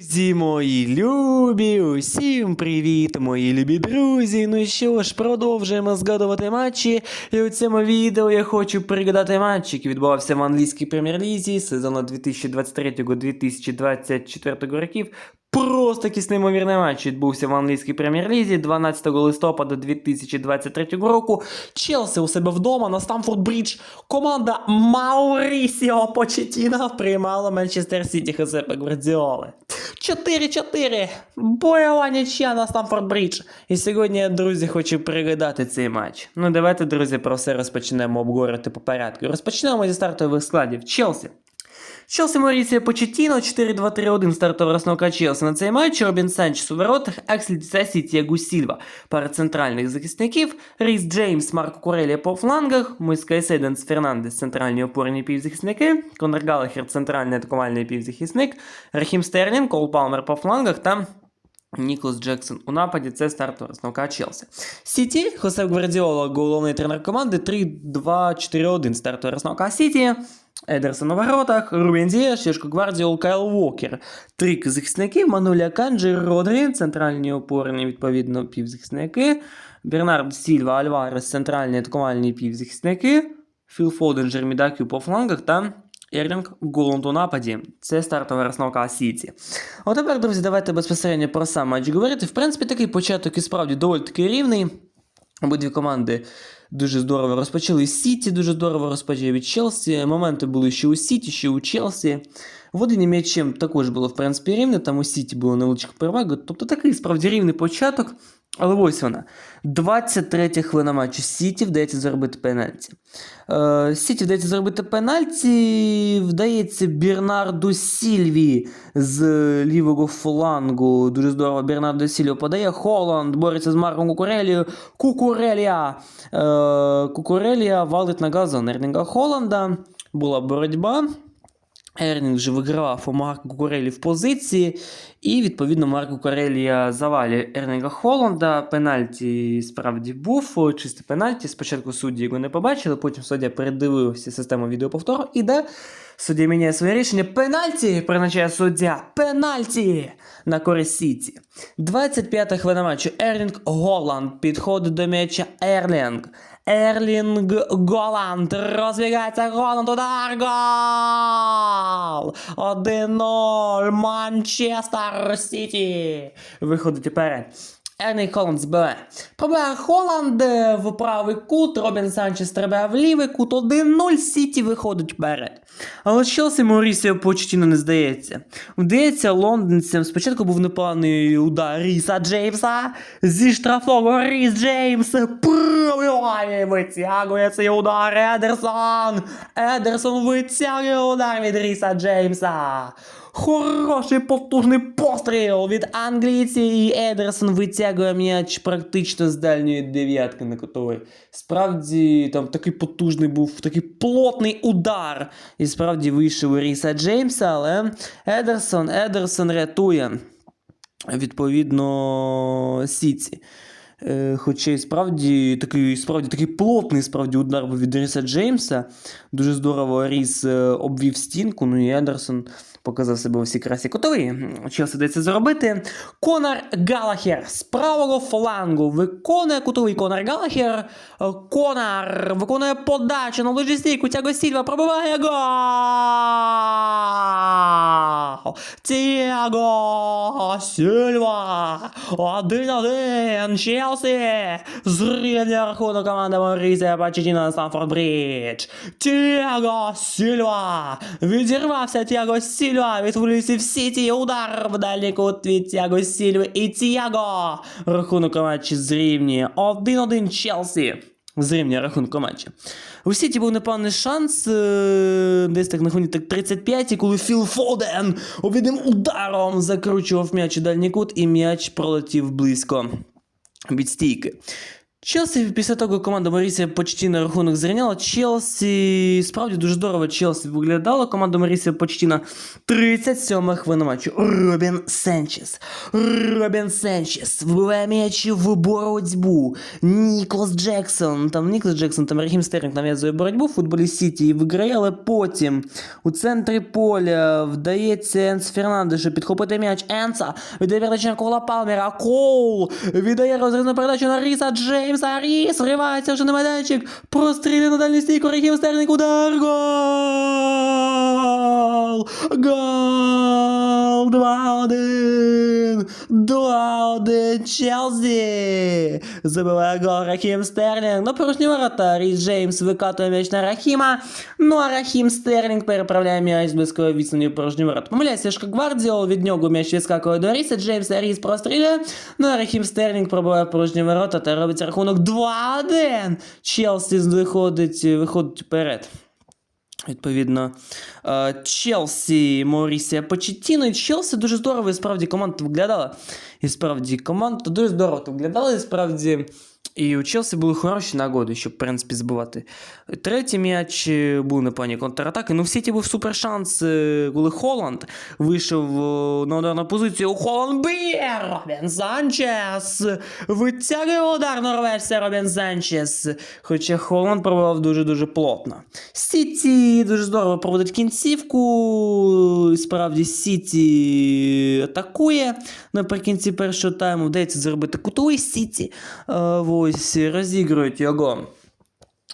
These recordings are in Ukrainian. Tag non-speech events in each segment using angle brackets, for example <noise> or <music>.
Друзі мої любі, усім привіт, мої любі друзі. Ну що ж, продовжуємо згадувати матчі. І у цьому відео я хочу пригадати матч, який відбувався в англійській прем'єр-лізі сезону 2023-2024 років. Просто якийсь неймовірний матч відбувся в англійській прем'єр-лізі 12 листопада 2023 року. Челсі у себе вдома на Стамфорд Брідж. Команда Маурісіо Почетіна приймала Манчестер Сіті Хосепа Гвардіоли. 4-4. Бойова нічия на Стамфорд Брідж. І сьогодні я, друзі, хочу пригадати цей матч. Ну, давайте, друзі, про все розпочнемо обговорити по порядку. Розпочнемо зі стартових складів. Челсі. Челсі Морісія Почетіно 4-2-3-1 стартова розновка Челсі на цей матч. Робін Санчес у воротах, Аксель Дісасі, Тіагу Сільва. Пара центральних захисників, Ріс Джеймс, Марко Курелія по флангах, Мойскай Сейденс Фернандес, центральні опорні півзахисники, Конор Галахер, центральний атакувальний півзахисник, Рахім Стерлінг, Кол Палмер по флангах та Ніклас Джексон у нападі це стартова розновка Челсі. Сіті, Хосеп Гвардіола, головний тренер команди 3-2-4-1 стартова розновка Сіті. Едерсон у воротах, Рубен Дієш, Шешко Гвардіол, Кайл Уокер. Три захисники, Мануля Канджі, Родрі, центральні опорні, відповідно, півзахисники. Бернард Сільва, Альварес, центральні атакувальні півзахисники. Філ Фоден, Жермідакю по флангах та Ерлінг Голланд у нападі. Це стартова розновка Сіті. От тепер, друзі, давайте безпосередньо про сам матч говорити. В принципі, такий початок і справді доволі таки рівний. Обидві команди дуже здорово розпочали. Сіті дуже здорово розпочали від Челсі. Моменти були ще у Сіті, ще у Челсі. Володіння м'ячем також було, в принципі, рівне, там у Сіті було невеличка перевага. Тобто такий справді рівний початок. Але ось вона. 23 хвилина матчу. Сіті вдається зробити пенальті. Е, Сіті вдається зробити пенальті. Вдається Бернарду Сільві з лівого флангу. Дуже здорово Бернарду Сільві подає. Холланд бореться з Марком Кукурелією. Кукурелія. Е, Кукурелія валить на газон Ерлінга Холланда. Була боротьба. Ернінг вже вигравав у Марку Корелі в позиції, і відповідно Марко Корелія завалює Ернінга Холланда. Пенальті справді був, чисте пенальті. Спочатку судді його не побачили, потім суддя передивився систему відеоповтору і де суддя міняє своє рішення. Пенальті призначає суддя. Пенальті на користь Сіті. 25-та хвилина матчу. Ерлінг Голланд підходить до м'яча Ерлінг. Ерлінг Голланд розбігається Голланд, удар гол! 1-0 Манчестер Сіті виходить вперед. Ерній Холланд збиває. Пробиває Холланд е, в правий кут, Робін Санчес стрибає в лівий кут, 1-0 Сіті виходить вперед. Але Челсі Морісіо Почтіно не здається. Вдається лондонцям. Спочатку був непоганий удар Ріса Джеймса. Зі штрафного Ріс Джеймс пробиває, витягує цей удар Едерсон. Едерсон витягує удар від Ріса Джеймса. Хороший потужний постріл від англійців і Едерсон витягує м'яч практично з дальньої дев'ятки на котовий. Справді там такий потужний був, такий плотний удар. І справді вийшов у Ріса Джеймса, але Едерсон, Едерсон рятує відповідно Сіці. Е, Хоча і справді такий, справді такий плотний справді удар був від Ріса Джеймса. Дуже здорово Ріс е, обвів стінку. Ну і Едерсон показав себе у всій красі котовий. Челсі дається зробити. Конор Галахер з правого флангу виконує кутовий Конор Галахер. Конор виконує подачу на лужі стійку. Тяго Сільва пробиває гол! Тіаго Сільва! Один-один! Челсі! Зрівнює рахунок команди Морізія Бачетіна на Стамфорд Брідж. Тіаго Сільва! Відірвався Тіаго Сільва від вулиці в Сіті. Удар в дальній кут від Тіаго Сільви і Тіаго. Рахунок матчі зрівнює 1-1 Челсі. Зрівнює рахунок матчі. У Сіті був непевний шанс, е, десь так на хвилині так 35, коли Філ Фоден обідним ударом закручував м'яч у дальній кут, і м'яч пролетів близько від стійки. Челсі після того, команда Марісія почти на рахунок зрівняла, Челсі справді дуже здорово Челсі виглядала. Команда Марісія почти на 37 хвилина матчу. Робін Сенчес. Робін Сенчес вбиває м'ячі в боротьбу. Ніклас Джексон. Там Ніклас Джексон, там Рахім Стерлінг нав'язує боротьбу в футболі Сіті і виграє, але потім у центрі поля вдається Енс Фернандешу підхопити м'яч Енса. Віддає передачу на Кола Палмера. Кол віддає розрізну передачу на Ріса Джеймса. Ріс вривається вже на майданчик. Прострілює на дальній стійку. Рахім Стерлінг. Удар. Гол! Гол! 2-1! 2-1 Челсі! Забиває гол Рахім Стерлінг. На порожні ворота Ріс Джеймс викатує м'яч на Рахіма. Ну а Рахім Стерлінг переправляє м'яч з близької відстані в порожні ворота. Помиляється Шка Гвардіол, від нього м'яч відскакує до Ріса Джеймса, Ріс прострілює. Ну а Рахім Стерлінг пробиває порожні ворота та робить рахунок 2-1. Челсі виходить, виходить вперед. Відповідно, е, Челсі, Морісія Почеттіно. І Челсі дуже здорово, і справді команда виглядала. І справді команда дуже здорово виглядала, і справді. І у Челсі були хороші нагоди, щоб, в принципі, збивати. Третій м'яч е, був непогані контратаки. Ну, в Сіті був супер шанс, е, коли Холланд вийшов на ударну позицію. Холланд б'є! Робін Санчес! Витягує удар норвежця Робін Санчес. Хоча Холланд пробував дуже-дуже плотно. Сіті дуже здорово проводить кінцівку. Справді Сіті атакує. Наприкінці першого тайму вдається зробити кутовий Сіті. Е, Ось розігрують його.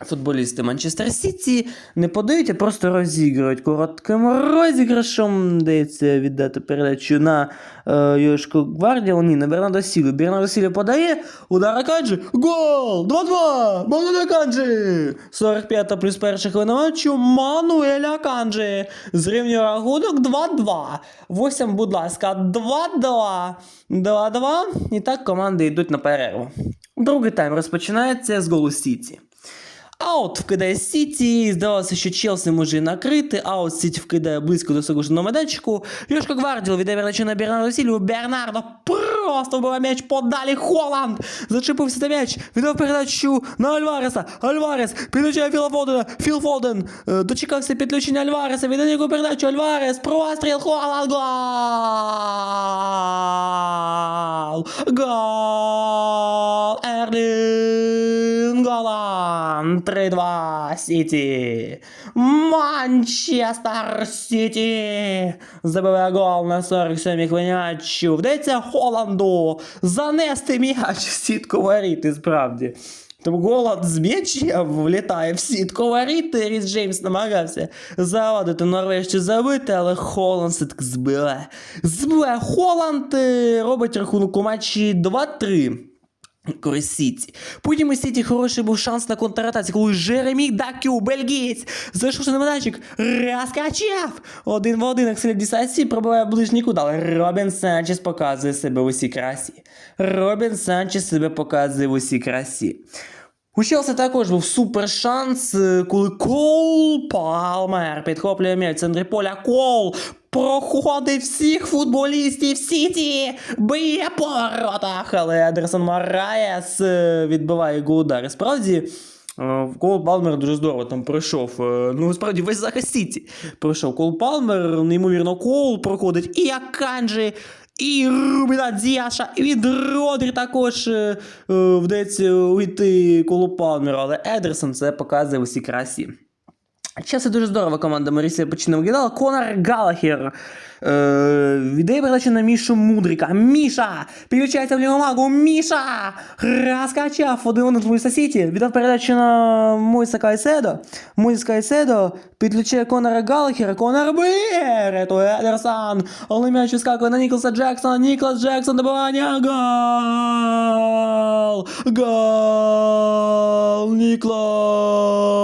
Футболісти Манчестер Сіті не подають, а просто розігрують коротким розіграшом. Дається віддати передачу на е, Йошко Гвардіо. Ні, на Бернардо Сілю. Бернардо Сілю подає. Удар Акаджі. Гол! 2-2! Мануель Аканджі! 45 плюс перша хвилина матчу. Мануель Аканджі. Зрівнює рахунок 2-2. 8, будь ласка, 2-2. 2-2. І так команди йдуть на перерву. Другий тайм розпочинається з голу Сіті. Аут вкидає Сіті. Здавалося, що Челсі може і накрити. Аут Сіті вкидає близько до соглашеного майданчику. Йошко Гвардіол віддає передачу на Бернардо Сілю. Бернардо просто вбиває м'яч подалі. Холланд зачепився за м'яч. Віддав передачу на Альвареса. Альварес підключає Філа Фодена. Філ Фоден е, дочекався підключення Альвареса. Віддає його передачу. Альварес. Простріл. Холланд. Гол. Гол. Ерлін Голланд. 3-2 Сіті. Манчестер Сіті. Забиває гол на 47-й хвилині. Вдається Холланду занести м'яч в сітку воріт, і справді. Тому Голланд з м'яча влітає в сітку воріт, і Ріс Джеймс намагався завадити Норвежцю забити, але Холланд все-таки збиває. Збиває Холланд, е, робить рахунок у матчі 2-3. Користь Сіті. Потім у Сіті хороший був шанс на контратаці, коли Жеремі Дакю, бельгієць, зайшовши на майданчик, розкачав! Один в один Аксель Дісасі пробиває ближній кут, але Робін Санчес показує себе в усій красі. Робін Санчес себе показує в усій красі. У Челсі також був супер шанс, е, коли Кол Палмер підхоплює м'яч в центрі поля. Кол проходить всіх футболістів Сіті, б'є по але Едерсон Мораєс е, відбиває удар. Справді, е, Кол Палмер дуже здорово там пройшов. е, Ну, справді, весь захист Сіті пройшов Кол Палмер, неймовірно, Кол проходить і Аканджі. І Рубіна Діаша, і від Родрі також вдається уйти коло Палмера, але Едерсон це показує в усій красі. Чесно, дуже здорово команда Марісія починає виглядала. Конор Галахер е, віддає передачу на Мішу Мудрика. Міша! Підключається в ліву магу. Міша! Розкачав один з Луїса Сіті. Віддав передачу на Мойса Кайседо. Мойс Кайседо підключає Конора Галахера. Конор б'є! Рятує Едерсон. Але м'яч вискакує на Ніколаса Джексона. Ніколас Джексон добивання. Гол! Гол! Ніколас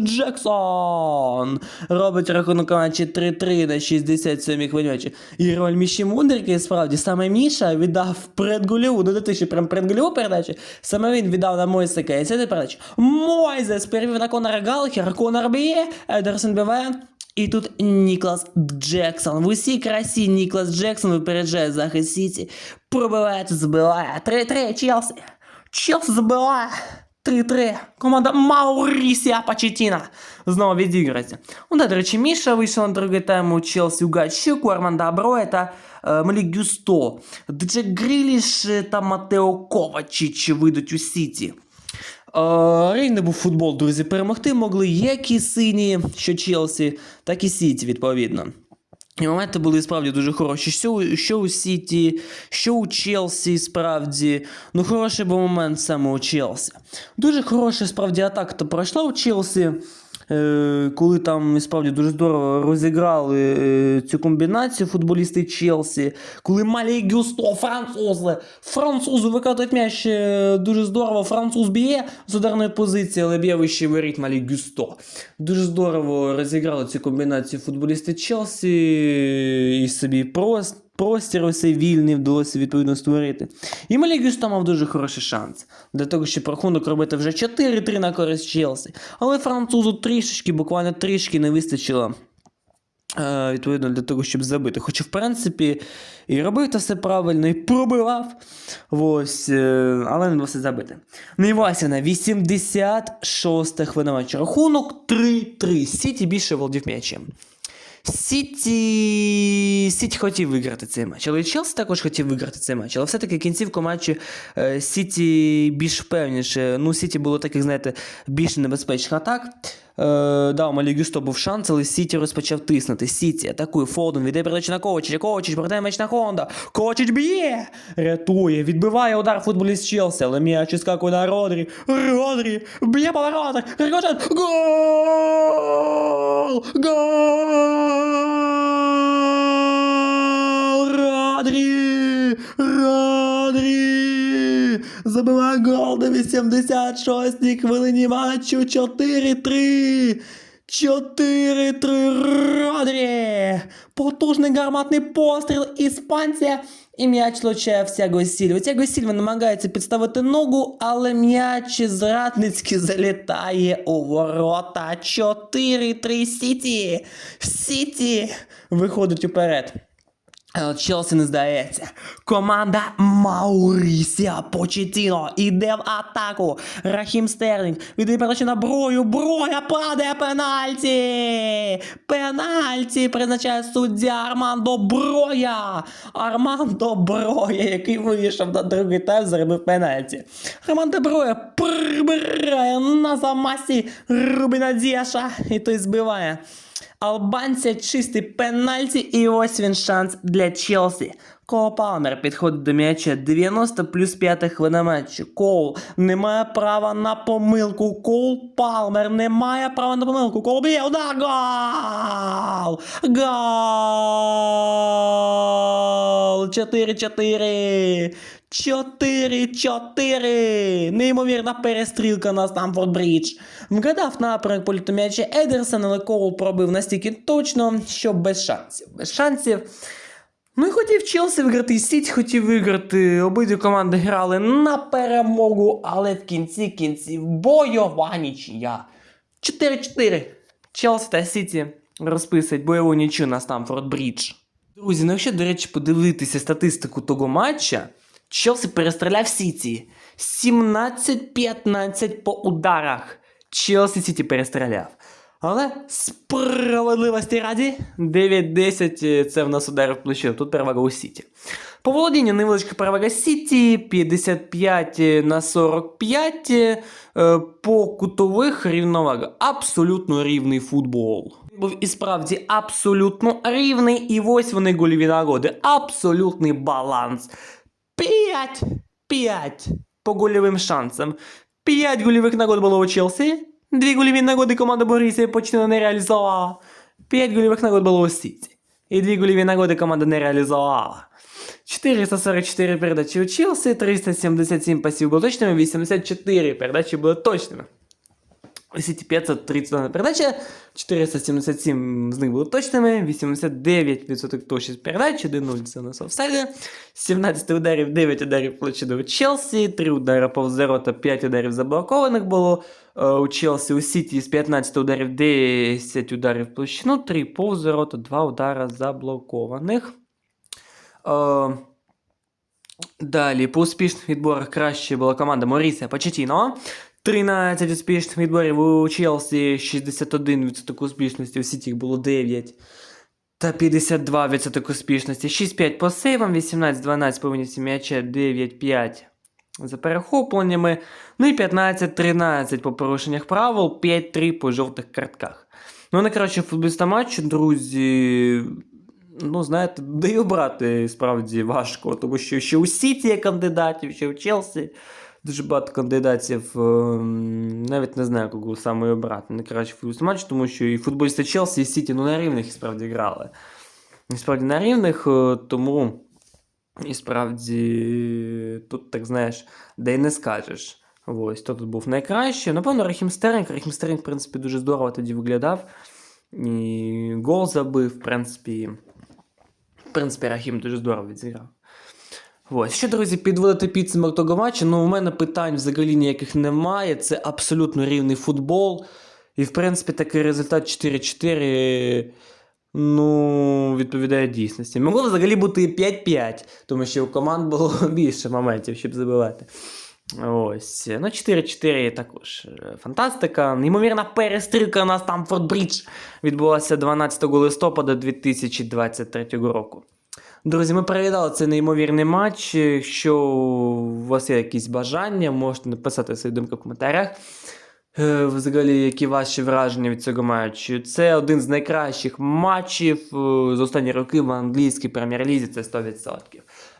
Джексон робить рахунок матчі 3-3 на 67-й хвилюючі. І роль Міші Мудрики, справді, саме Міша віддав предгольову, ну ти ще прям предгольову передачу, саме він віддав на Мойсика і це передачу. Мойзес перевів на Конора Галхера, Конор б'є, Едерсон биває. І тут Ніклас Джексон. В усій красі Ніклас Джексон випереджає захист Сіті. Пробиває, збиває. 3-3 Челсі. Челсі забиває 3-3. Команда Маурісія Пачетіна знову відіграється. У нас, до речі, Міша вийшов на другий тайм у Челсі у Арманда Аброя та е, Малік Гюсто. Джек Гріліш та Матео Ковачіч вийдуть у Сіті. Рейне був футбол, друзі. Перемогти могли як і сині, що Челсі, так і Сіті, відповідно. І моменти були справді дуже хороші. Що, що у Сіті, що у Челсі, справді. Ну, хороший був момент саме у Челсі. Дуже хороша справді атака пройшла у Челсі. Е, коли там справді дуже здорово розіграли е, цю комбінацію футболісти Челсі, коли Малі Гюсто, французи, французи викатують м'яч е, дуже здорово, француз б'є з ударної позиції, але б'є вище воріт Малі Гюсто. Дуже здорово розіграли цю комбінацію футболісти Челсі і собі просто. Простір цей вільний вдалося відповідно створити. І Малігюсто мав дуже хороший шанс для того, щоб рахунок робити вже 4-3 на користь Челсі. Але французу трішечки, буквально трішки не вистачило. е, Відповідно, для того, щоб забити. Хоча, в принципі, і робив то все правильно, і пробивав. Ось, е, але не вдалося забити. Невасіна, 86 хвилина матчу. Рахунок 3-3. Сіті більше володів м'ячем. Сіті... Сіті хотів виграти цей матч, але і Челсі також хотів виграти цей матч. Але все-таки кінцівку матчу е, Сіті більш впевніше. Ну, Сіті було таких, знаєте, більш небезпечних атак. Е, да, у Малі Гюсто був шанс, але Сіті розпочав тиснути. Сіті атакує Фоден, віддає передачу на Ковачича. Ковачич повертає м'яч на Хонда. Ковачич б'є! Рятує, відбиває удар футболіст Челсі, але м'яч іскакує на Родрі. Родрі б'є по воротах. Рикошет. Гол! Гол! Родрі! Родрі! Забиває гол на 86-й хвилині матчу 4-3! 4-3 Родрі! Потужний гарматний постріл іспанця і м'яч влучає в Тяго Сільву. Тяго Сільва намагається підставити ногу, але м'яч зрадницьки залітає у ворота. 4-3 Сіті! Сіті виходить уперед. Челсі не здається. Команда Маурісія Почетіно іде в атаку. Рахім Стерлінг віддає передачу на брою. Броя падає пенальті. Пенальті призначає суддя Армандо Броя. Армандо Броя, який вийшов на другий тайм, заробив пенальті. Армандо Броя прибирає на замасі Рубіна Діаша. І той збиває. Албанця чистий пенальті, і ось він шанс для Челсі. Кол Палмер підходить до м'яча 90 плюс 5 хвилина матчу. Кол не має права на помилку. Кол Палмер не має права на помилку. Кол б'є удар. Гол! Гол! 4-4! 4-4! Неймовірна перестрілка на Стамфорд Брідж. Вгадав напрямок польоту м'яча Едерсон, але Коул пробив настільки точно, що без шансів. Без шансів. Ну і хотів Челсі виграти, і Сіті хотів виграти. Обидві команди грали на перемогу, але в кінці кінців бойова нічия. 4-4. Челсі та Сіті розписують бойову нічю на Стамфорд Брідж. Друзі, ну якщо, до речі, подивитися статистику того матча, Челсі перестріляв Сіті. 17-15 по ударах. Челсі Сіті перестріляв. Але справедливості раді 9-10 це в нас удари в плечо. Тут перевага у Сіті. По володінню невеличка перевага Сіті 55 на 45. е, По кутових рівновага. Абсолютно рівний футбол. Був і справді абсолютно рівний. І ось вони гольові нагоди. Абсолютний баланс. 5 5 по гольовим шансам. 5 гольових нагод було у Челсі. Дві гольові нагоди команда Борисія почти не реалізувала. 5 гольових нагод було у Сіті. І дві гольові нагоди команда не реалізувала. 444 передачі у Челсі, 377 пасів було точними, 84 передачі були точними. У Сіті 531 передача, 477 з них були точними, 89% точність передач, 1-0 це у нас офсайди, 17 ударів, 9 ударів площади у Челсі, 3 удари повз ворота, 5 ударів заблокованих було е, у Челсі, у Сіті з 15 ударів 10 ударів площину, 3 повз ворота, 2 удара заблокованих. Е, Далі, по успішних відборах краще була команда Морісія Почетіно. 13 успішних відборів у Челсі, 61% успішності, у Сіті їх було 9. Та 52% успішності. 6-5 по сейвам, 18-12 по винісі м'яча, 9-5 за перехопленнями. Ну і 15-13 по порушеннях правил, 5-3 по жовтих картках. Ну, найкраще футболіста матчу, друзі. Ну, знаєте, даю брати справді важко, тому що ще у Сіті є кандидатів, ще у Челсі дуже багато кандидатів. ем, Навіть не знаю, кого саме обрати. Найкраще футболіста матчу, тому що і футболісти Челсі, і Сіті ну, на рівних справді грали. І справді на рівних, е, тому і справді тут, так знаєш, де й не скажеш. Ось, хто тут був найкраще. Напевно, Рахім Стерлінг. Рахім Стерлінг, в принципі, дуже здорово тоді виглядав. І гол забив, в принципі. В принципі, Рахім дуже здорово відзіграв. Ось, що, друзі, підводити підсумок того матчу. Ну, у мене питань взагалі ніяких немає. Це абсолютно рівний футбол. І, в принципі, такий результат 4-4. Ну, відповідає дійсності. Могло взагалі бути і 5-5, тому що у команд було <laughs> більше моментів, щоб забивати. Ось. Ну, 4-4 також е, фантастика. Неймовірна перестрілка на Стамфорд Брідж відбулася 12 листопада 2023 року. Друзі, ми переглядали цей неймовірний матч. Якщо у вас є якісь бажання, можете написати свої думки в коментарях. Е, Взагалі, які ваші враження від цього матчу? Це один з найкращих матчів е, з останні роки в англійській прем'єр-лізі, це 100%.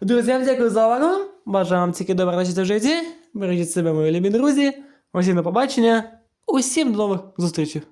Друзі, я вам дякую за увагу. Бажаю вам тільки добре начати в житті. Бережіть себе, мої любі друзі. Усім до побачення. Усім до нових зустрічей.